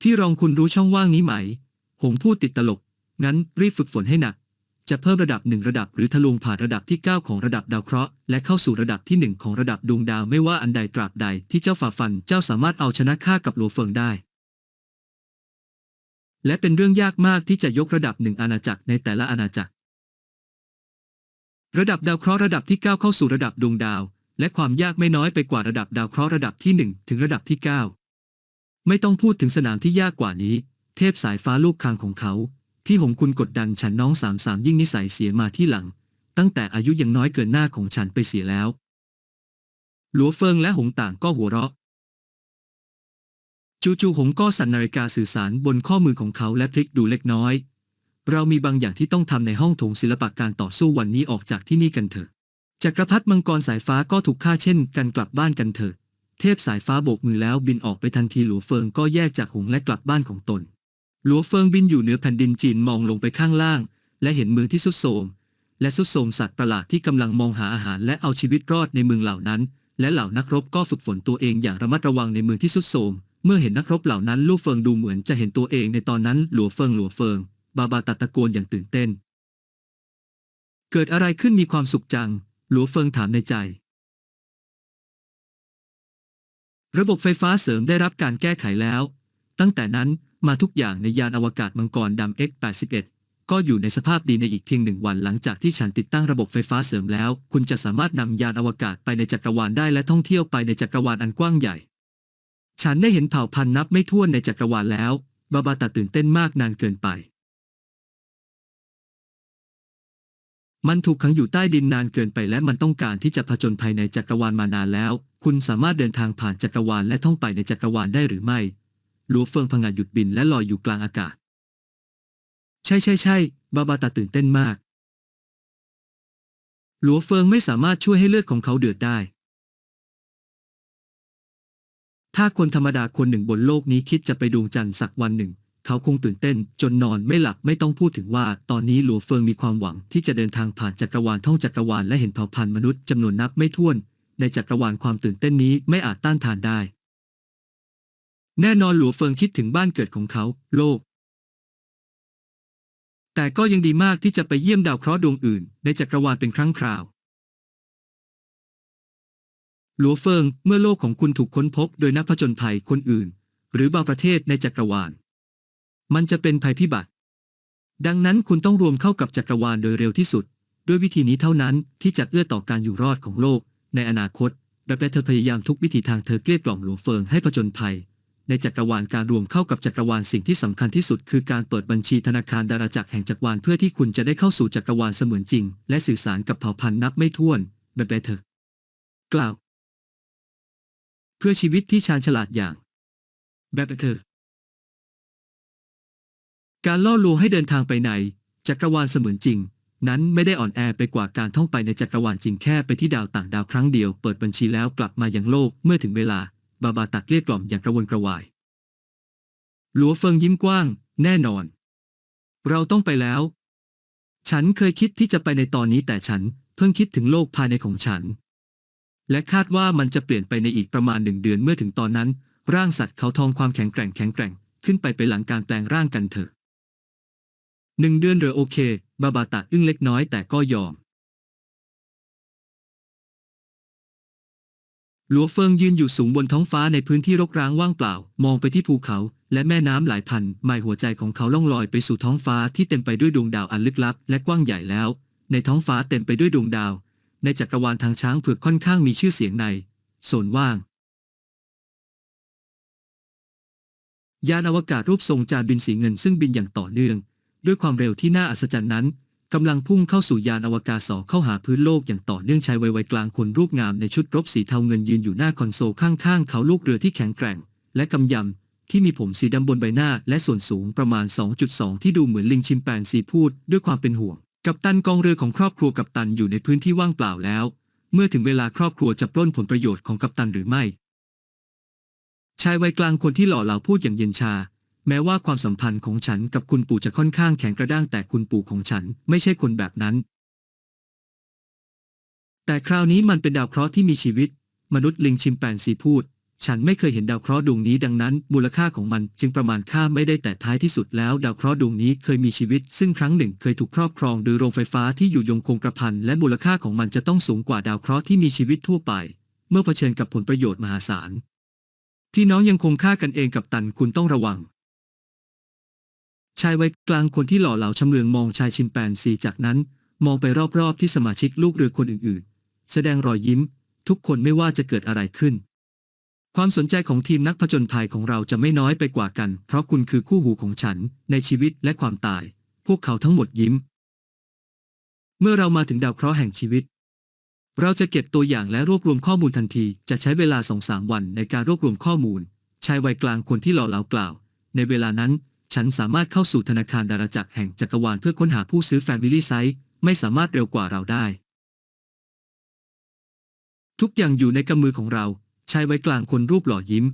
พี่รองคุณรู้ช่องว่างนี้ไหม หงพูดติดตลก งั้นรีบฝึกฝนให้หนัก จะเพิ่มระดับหนึ่งระดับหรือทะลวงผ่านระดับที่ 9 ของระดับดาวเคราะห์และเข้าสู่ระดับที่ 1 ของระดับดวงดาวไม่ว่าอันใดตราบใดที่เจ้าฝ่าฟันเจ้าสามารถเอาชนะข้ากับหลัวเฟิงได้ และเป็นเรื่องยากมากที่จะยกระดับหนึ่งอาณาจักรในแต่ละอาณาจักร ระดับดาวเคราะห์ระดับที่ 9 เข้าสู่ระดับดวงดาว และความยากไม่น้อยไปกว่าระดับดาวเคราะห์ระดับที่ 1 ถึงระดับที่ 9 ไม่ต้องพูดถึงสนามที่ยากกว่านี้ เทพสายฟ้าลูกคางของเขาพี่หงคุณกดดันฉันน้องสามสามยิ่งนิสัยเสียมาที่หลัง ตั้งแต่อายุยังน้อยเกินหน้าของฉันไปเสียแล้ว หลัวเฟิงและหงต่างก็หัวเราะ จู่ๆหงก็สั่นนาฬิกาสื่อสารบนข้อมือของเขาและพลิกดูเล็กน้อย เรามีบางอย่างที่ต้องทำในห้องโถงศิลปะการต่อสู้วันนี้ออกจากที่นี่กันเถอะจักรพรรดิมังกรสายฟ้าก็ถูกฆ่าเช่นกันกลับบ้านกันเถอะ เทพสายฟ้าโบกมือแล้วบินออกไปทันทีหลัวเฟิงก็แยกจากหงและกลับบ้านของตน หลัวเฟิงบินอยู่เหนือแผ่นดินจีนมองลงไปข้างล่าง และเห็นเมืองที่สุดโทมและสุดโทมสัตว์ประหลาดที่กำลังมองหาอาหารและเอาชีวิตรอดในเมืองเหล่านั้น และเหล่านักรบก็ฝึกฝนตัวเองอย่างระมัดระวังในเมืองที่สุดโทมเมื่อเห็นนักรบเหล่านั้นลู่เฟิงดูเหมือนจะเห็นตัวเองในตอนนั้นหลัวเฟิงหลัวเฟิง บาบาตัดตะโกนอย่างตื่นเต้น เกิดอะไรขึ้นมีความสุขจัง หลัวเฟิงถามในใจ ระบบไฟฟ้าเสริมได้รับการแก้ไขแล้ว ตั้งแต่นั้นมาทุกอย่างในยานอวกาศมังกรดำ X81 ก็อยู่ในสภาพดีในอีกเพียงหนึ่งวันหลังจากที่ฉันติดตั้งระบบไฟฟ้าเสริมแล้ว คุณจะสามารถนำยานอวกาศไปในจักรวาลได้และท่องเที่ยวไปในจักรวาลอันกว้างใหญ่ ฉันได้เห็นเผ่าพันธุ์นับไม่ถ้วนในจักรวาลแล้ว บาบาตาตื่นเต้นมากนานเกินไป มันถูกขังอยู่ใต้ดินนานเกินไปและมันต้องการที่จะผจญภัยในจักรวาลมานานแล้ว คุณสามารถเดินทางผ่านจักรวาลและท่องไปในจักรวาลได้หรือไม่หลัวเฟิงพังงาหยุดบินและลอยอยู่กลางอากาศ ใช่ใช่ใช่บาบาตาตื่นเต้นมาก หลัวเฟิงไม่สามารถช่วยให้เลือดของเขาเดือดได้ ถ้าคนธรรมดาคนหนึ่งบนโลกนี้คิดจะไปดวงจันทร์สักวันหนึ่ง เขาคงตื่นเต้น จนนอนไม่หลับไม่ต้องพูดถึงว่า ตอนนี้หลัวเฟิงมีความหวังที่จะเดินทางผ่านจักรวาลท่องจักรวาลและเห็นเผ่าพันธุ์มนุษย์จำนวนนับไม่ถ้วน ในจักรวาลความตื่นเต้นนี้ไม่อาจต้านทานได้ แน่นอนหลัวเฟิงคิดถึงบ้านเกิดของเขา โลก แต่ก็ยังดีมากที่จะไปเยี่ยมดาวเคราะห์ดวงอื่น ในจักรวาลเป็นครั้งคราวหลัวเฟิงเมื่อโลกของคุณถูกค้นพบโดยนักผจญภัยคนอื่น หรือบางประเทศในจักรวาล มันจะเป็นภัยพิบัติ ดังนั้นคุณต้องรวมเข้ากับจักรวาลโดยเร็วที่สุด ด้วยวิธีนี้เท่านั้นที่จะเอื้อต่อการอยู่รอดของโลก ในอนาคตแบบเธอพยายามทุกวิธีทางเธอเกลี้ยกล่อมหลวงเฟิงให้ผจญภัย ในจักรวาลการรวมเข้ากับจักรวาลสิ่งที่สำคัญที่สุดคือการเปิดบัญชีธนาคารดาราจักรแห่งจักรวาลเพื่อที่คุณจะได้เข้าสู่จักรวาลเสมือนจริง และสื่อสารกับเผ่าพันธุ์นับไม่ถ้วนแบบเธอกล่าว เพื่อชีวิตที่ชาญฉลาดอย่างแบบเธอ การล่อลวงให้เดินทางไปในจักรวาลเสมือนจริง นั้นไม่ได้อ่อนแอไปกว่าการท่องไปในจักรวาลจริงแค่ไปที่ดาวต่างดาวครั้งเดียว เปิดบัญชีแล้วกลับมายังโลกเมื่อถึงเวลา บาบาตักเรียกกล่อมอย่างกระวนกระวาย หลัวเฟิงยิ้มกว้าง แน่นอน เราต้องไปแล้ว ฉันเคยคิดที่จะไปในตอนนี้แต่ฉันเพิ่งคิดถึงโลกภายในของฉัน และคาดว่ามันจะเปลี่ยนไปในอีกประมาณหนึ่งเดือนเมื่อถึงตอนนั้น ร่างสัตว์เขาทองความแข็งแกร่งแข็งแกร่ง ขึ้นไปไปหลังการแปลงร่างกันเถอะ หนึ่งเดือนเหรือโอเค บาบาตะอึ้งเล็กน้อยแต่ก็ยอม หลัวเฟิงยืนอยู่สูงบนท้องฟ้าในพื้นที่รกร้างว่างเปล่า มองไปที่ภูเขา และแม่น้ำหลายพันไมล์หัวใจของเขาล่องลอยไปสู่ท้องฟ้าที่เต็มไปด้วยดวงดาวอันลึกลับ และกว้างใหญ่แล้ว ในท้องฟ้าเต็มไปด้วยดวงดาว ในจักรวาลทางช้างเผือกค่อนข้างมีชื่อเสียงในโซนว่างยานอวกาศรูปทรงจานบินสีเงินซึ่งบินอย่างต่อเนื่อง ด้วยความเร็วที่น่าอัศจรรย์นั้นกำลังพุ่งเข้าสู่ยานอวกาศสอเข้าหาพื้นโลกอย่างต่อเนื่องชายวัยวัยกลางคนรูปงามในชุดรบสีเทาเงินยืนอยู่หน้าคอนโซลข้างๆ เขาลูกเรือที่แข็งแกร่ง และกำยำ ที่มีผมสีดำบนใบหน้าและส่วนสูงประมาณ 2.2 ที่ดูเหมือนลิงชิมแปนซีพูดด้วยความเป็นห่วง กัปตันกองเรือของครอบครัวกัปตันอยู่ในพื้นที่ว่างเปล่าแล้ว เมื่อถึงเวลาครอบครัวจะปล้นผลประโยชน์ของกัปตันหรือไม่ ชายวัยกลางคนที่หล่อเหลาพูดอย่างเย็นชา แม้ว่าความสัมพันธ์ของฉันกับคุณปู่จะค่อนข้างแข็งกระด้างแต่คุณปู่ของฉันไม่ใช่คนแบบนั้น แต่คราวนี้มันเป็นดาวเคราะห์ที่มีชีวิต มนุษย์ลิงชิมแปนซีพูด ฉันไม่เคยเห็นดาวเคราะห์ดวงนี้ดังนั้น มูลค่าของมันจึงประมาณค่าไม่ได้แต่ท้ายที่สุดแล้วดาวเคราะห์ดวงนี้เคยมีชีวิต ซึ่งครั้งหนึ่งเคยถูกครอบครองโดยโรงไฟฟ้าที่อยู่ยงคงกระพันและมูลค่าของมันจะต้องสูงกว่าดาวเคราะห์ที่มีชีวิตทั่วไป เมื่อเผชิญกับผลประโยชน์มหาศาลพี่น้องยังคงฆ่ากันเองกับตันคุณต้องระวัง ชายวัยกลางคนที่หล่อเหลาชำเลืองมองชายชิมแปนซีจากนั้น มองไปรอบๆที่สมาชิกลูกเรือคนอื่นๆ แสดงรอยยิ้ม ทุกคนไม่ว่าจะเกิดอะไรขึ้น ความสนใจของทีมนักผจญภัยของเราจะไม่น้อยไปกว่ากัน เพราะคุณคือคู่หูของฉัน ในชีวิตและความตาย พวกเขาทั้งหมดยิ้ม เมื่อเรามาถึงดาวเคราะห์แห่งชีวิต เราจะเก็บตัวอย่างและรวบรวมข้อมูลทันที จะใช้เวลาสองสามวันในการรวบรวมข้อมูลชายวัยกลางคนที่หล่อเหลากล่าว ในเวลานั้น ฉันสามารถเข้าสู่ธนาคารดาราจักรแห่งจักรวาลเพื่อค้นหาผู้ซื้อแฟมิลี่ไซต์ไม่สามารถเร็วกว่าเราได้ ทุกอย่างอยู่ในกำมือของเรา ชายไวัยกลางคนรูปหล่อยิ้ม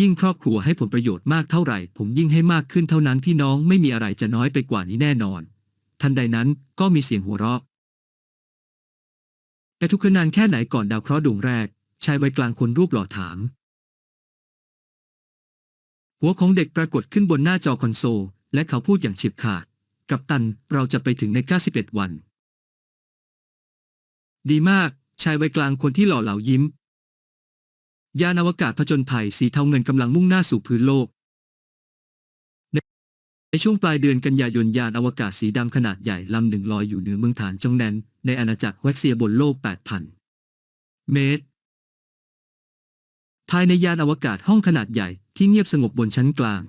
ยิ่งครอบครัวให้ผลประโยชน์มากเท่าไหร่ ผมยิ่งให้มากขึ้นเท่านั้นพี่น้องไม่มีอะไรจะน้อยไปกว่านี้แน่นอน ทันใดนั้นก็มีเสียงหัวเราะแต่ทุกคืนนานแค่ไหนก่อนดาวเคราะห์ดวงแรก ชายวัยกลางคนรูปหล่อถาม หัวของเด็กปรากฏขึ้นบนหน้าจอคอนโซล และเขาพูดอย่างเฉียบขาด กับตันเราจะไปถึงใน 91 วัน ดีมาก ชายวัยกลางคนที่หล่อเหลายิ้ม ยานอวกาศผจญภัยสีเทาเงินกำลังมุ่งหน้าสู่พื้นโลก ในช่วงปลายเดือนกันยายนยานอวกาศสีดำขนาดใหญ่ลำหนึ่งลอยอยู่เหนือเมืองฐานจงแดนในอาณาจักรแว็กเซียบนโลก 8,000 เมตรภายในยานอวกาศห้องขนาดใหญ่ ที่เงียบสงบบนชั้นกลาง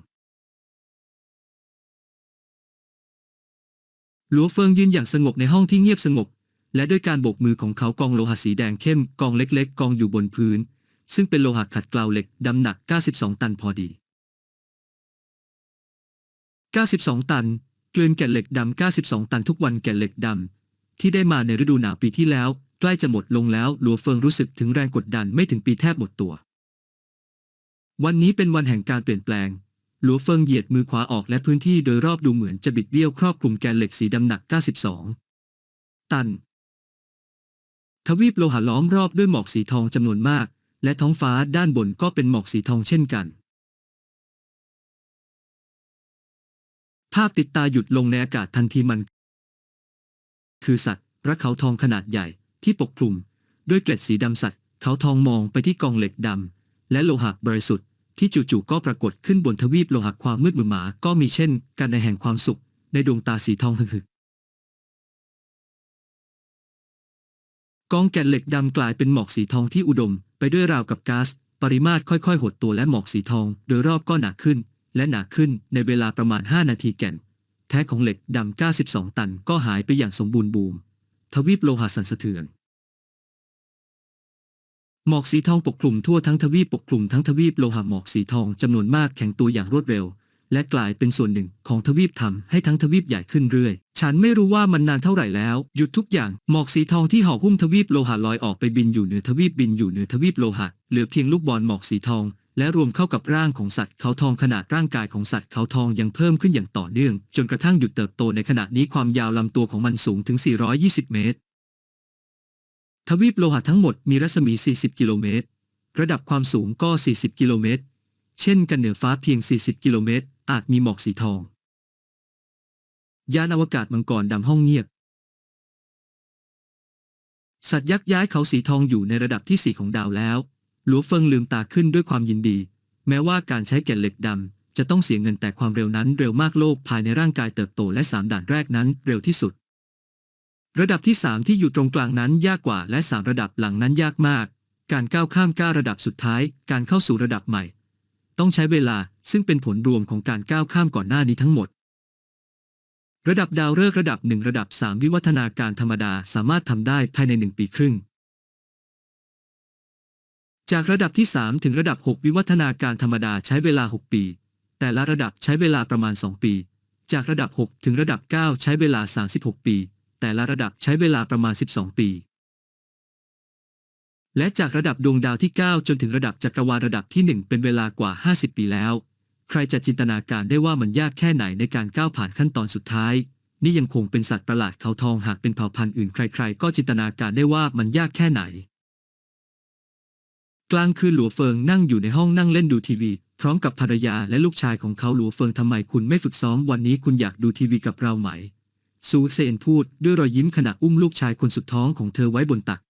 หลัวเฟิงยืนอย่างสงบในห้องที่เงียบสงบ และด้วยการโบกมือของเขากองโลหะสีแดงเข้มกองเล็ก ๆ กองอยู่บนพื้น ซึ่งเป็นโลหะขัดเกลาเหล็กดำหนัก 92 ตันพอดี 92 ตันเกลือนแก่เหล็กดำ 92 ตันทุกวันแก่เหล็กดำ ที่ได้มาในฤดูหนาวปีที่แล้ว ใกล้จะหมดลงแล้วหลัวเฟิงรู้สึกถึงแรงกดดันไม่ถึงปีแทบหมดตัว วันนี้เป็นวันแห่งการเปลี่ยนแปลง หลัวเฟิงเหยียดมือขวาออกและพื้นที่โดยรอบดูเหมือนจะบิดเบี้ยวครอบคลุมแกนเหล็กสีดำหนัก 92 ตัน ทวีปโลหะล้อมรอบด้วยหมอกสีทองจำนวนมาก และท้องฟ้าด้านบนก็เป็นหมอกสีทองเช่นกัน ภาพติดตาหยุดลงในอากาศทันทีมัน คือสัตว์ระเขาทองขนาดใหญ่ที่ปกคลุม ด้วยเกล็ดสีดำสัตว์เขาทองมองไปที่กองเหล็กดำ และโลหะบริสุทธิ์ที่จู่ๆก็ปรากฏขึ้นบนทวีปโลหะความมืดมือหมาก็มีเช่น กันในแห่งความสุข ในดวงตาสีทองหึกๆกองแก่นเหล็กดำกลายเป็นหมอกสีทองที่อุดม ไปด้วยราวกับก๊าซปริมาตรค่อยๆ หดตัวและหมอกสีทอง โดยรอบก็หนาขึ้น และหนาขึ้นในเวลาประมาณ 5 นาทีแก่น แท้ของเหล็กดำ92 ตันก็หายไปอย่างสมบูรณ์บูม ทวีปโลหะสั่นสะเทือน หมอกสีทองปกคลุมทั่วทั้งทวีปปกคลุมทั้งทวีปโลหะหมอกสีทองจำนวนมากแข็งตัวอย่างรวดเร็ว และกลายเป็นส่วนหนึ่งของทวีปทำให้ทั้งทวีปใหญ่ขึ้นเรื่อย ฉันไม่รู้ว่ามันนานเท่าไหร่แล้ว หยุดทุกอย่างหมอกสีทองที่ห่อหุ้มทวีปโลหะลอยออกไปบินอยู่เหนือทวีปบินอยู่เหนือทวีปโลหะเหลือเพียงลูกบอลหมอกสีทอง และรวมเข้ากับร่างของสัตว์เขาทองขนาดร่างกายของสัตว์เขาทองยังเพิ่มขึ้นอย่างต่อเนื่อง จนกระทั่งหยุดเติบโตในขณะนี้ความยาวลำตัวของมันสูงถึง 420 เมตร ทวีปโลหะทั้งหมดมีรัศมี 40 กิโลเมตร ระดับความสูงก็ 40 กิโลเมตร เช่นกันเหนือฟ้าเพียง 40 กิโลเมตร อาจมีหมอกสีทอง ยานอวกาศมังกรดำห้องเงียบ สัตว์ยักษ์ย้ายเขาสีทองอยู่ในระดับที่ 4 ของดาวแล้ว หลัวเฟิงลืมตาขึ้นด้วยความยินดี แม้ว่าการใช้แก่นเหล็กดำจะต้องเสียเงินแต่ความเร็วนั้นเร็วมากโลกภายในร่างกายเติบโตและสามด่านแรกนั้นเร็วที่สุด ระดับที่ 3 ที่อยู่ตรงกลางนั้นยากกว่าและ 3 ระดับหลังนั้นยากมาก การก้าวข้ามก้าระดับสุดท้าย การเข้าสู่ระดับใหม่ ต้องใช้เวลาซึ่งเป็นผลรวมของการก้าวข้ามก่อนหน้านี้ทั้งหมด ระดับดาวฤกษ์ระดับ 1 ระดับ 3 วิวัฒนาการธรรมดาสามารถทำได้ภายใน 1 ปีครึ่ง จากระดับที่ 3 ถึงระดับ 6 วิวัฒนาการธรรมดาใช้เวลา 6 ปี แต่ละระดับใช้เวลาประมาณ 2 ปี จากระดับ 6 ถึงระดับ 9 ใช้เวลา 36 ปี แต่ละระดับใช้เวลาประมาณ 12 ปี และจากระดับดวงดาวที่ 9 จนถึงระดับจักรวาลระดับที่ 1 เป็นเวลากว่า 50 ปีแล้ว ใครจะจินตนาการได้ว่ามันยากแค่ไหนในการก้าวผ่านขั้นตอนสุดท้าย นี่ยังคงเป็นสัตว์ประหลาดเขาทองหากเป็นเผ่าพันธุ์อื่นใคร ๆ ก็จินตนาการได้ว่ามันยากแค่ไหน กลางคืนหลัวเฟิงนั่งอยู่ในห้องนั่งเล่นดูทีวีพร้อมกับภรรยาและลูกชายของเขาหลัวเฟิงทำไมคุณไม่ฝึกซ้อมวันนี้คุณอยากดูทีวีกับเราไหม ซูเซนพูดด้วยรอยยิ้มขณะอุ้มลูกชายคนสุดท้องของเธอไว้บนตัก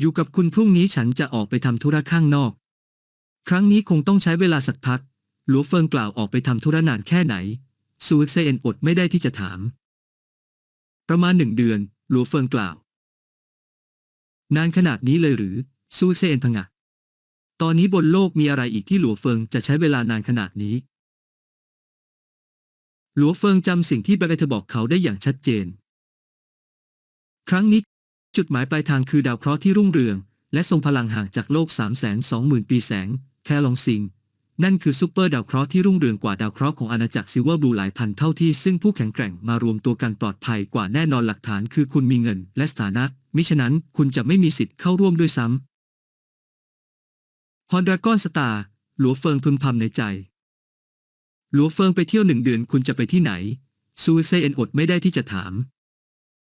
อยู่กับคุณพรุ่งนี้ฉันจะออกไปทำธุระข้างนอก ครั้งนี้คงต้องใช้เวลาสักพัก หลัวเฟิงกล่าวออกไปทำธุระนานแค่ไหน ซูเซนอดไม่ได้ที่จะถาม ประมาณหนึ่งเดือน หลัวเฟิงกล่าว นานขนาดนี้เลยหรือ ซูเซนพงะตอนนี้บนโลกมีอะไรอีกที่หลัวเฟิงจะใช้เวลานานขนาดนี้ หลัวเฟิงจำสิ่งที่เบเบเธอบอกเขาได้อย่างชัดเจน ครั้งนี้ จุดหมายปลายทางคือดาวเคราะห์ที่รุ่งเรือง และทรงพลังห่างจากโลก 3 2 0 0 0 0 ปีแสง แคลองซิง นั่นคือซูเปอร์ดาวเคราะห์ที่รุ่งเรืองกว่าดาวเคราะห์ของอาณาจักรซิลเวอร์บลูหลายพันเท่าที่ซึ่งผู้แข็งแกร่งมารวมตัวกันปลอดภัยกว่าแน่นอนหลักฐานคือคุณมีเงิน และสถานะ มิฉะนั้นคุณจะไม่มีสิทธิ์เข้าร่วมด้วยซ้ำฮอนดราก้อนสตาร์หลัวเฟิงพึมพำในใจ หลัวเฟิงไปเที่ยวหนึ่งเดือนคุณจะไปที่ไหนซูเซเอ็นอดไม่ได้ที่จะถาม